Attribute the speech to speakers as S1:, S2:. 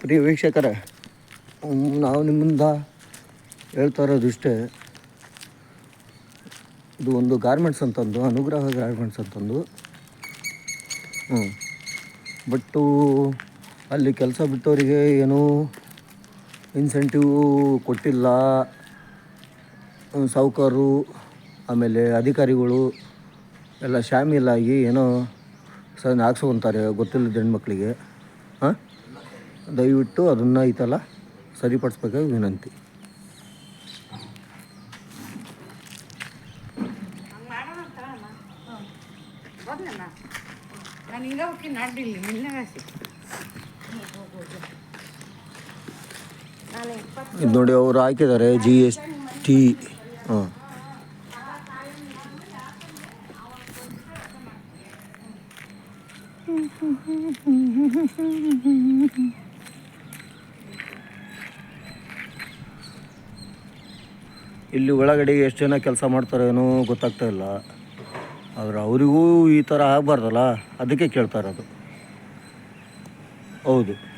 S1: ಪ್ರಿಯ ವೀಕ್ಷಕರ ನಾವು ನಿಮ್ಮಿಂದ ಹೇಳ್ತಾ ಇರೋದು ಇಷ್ಟೇ. ಇದು ಒಂದು ಗಾರ್ಮೆಂಟ್ಸ್ ಅಂತಂದು, ಅನುಗ್ರಹ ಗಾರ್ಮೆಂಟ್ಸ್ ಅಂತಂದು. ಹ್ಞೂ ಬಟ್ಟು ಅಲ್ಲಿ ಕೆಲಸ ಬಿಟ್ಟವರಿಗೆ ಏನೂ ಇನ್ಸೆಂಟಿವ್ ಕೊಟ್ಟಿಲ್ಲ. ಸಾಹುಕಾರರು ಆಮೇಲೆ ಅಧಿಕಾರಿಗಳು ಎಲ್ಲ ಶಾಮೀಲಾಗಿ ಏನೋ ಸಣ್ಣ ಹಾಕ್ಸ್ಕೊಂತಾರೆ ಗೊತ್ತಿಲ್ಲದ ಹೆಣ್ಮಕ್ಳಿಗೆ. ಹಾಂ? ದಯವಿಟ್ಟು ಅದನ್ನು ಐತಲ್ಲ ಸರಿಪಡಿಸ್ಬೇಕಾಗಿ ವಿನಂತಿ. ಇದು ನೋಡಿ ಅವರು ಹಾಕಿದ್ದಾರೆ ಜಿ ಎಸ್ ಟಿ ಹಾಂ. ಇಲ್ಲಿ ಒಳಗಡೆ ಎಷ್ಟು ಜನ ಕೆಲಸ ಮಾಡ್ತಾರೇನೋ ಗೊತ್ತಾಗ್ತಾ ಇಲ್ಲ. ಆದರೆ ಅವರಿಗೂ ಈ ಥರ ಆಗಬಾರ್ದಲ್ಲ? ಅದಕ್ಕೆ ಕೇಳ್ತಾ ಇರೋದು. ಹೌದು.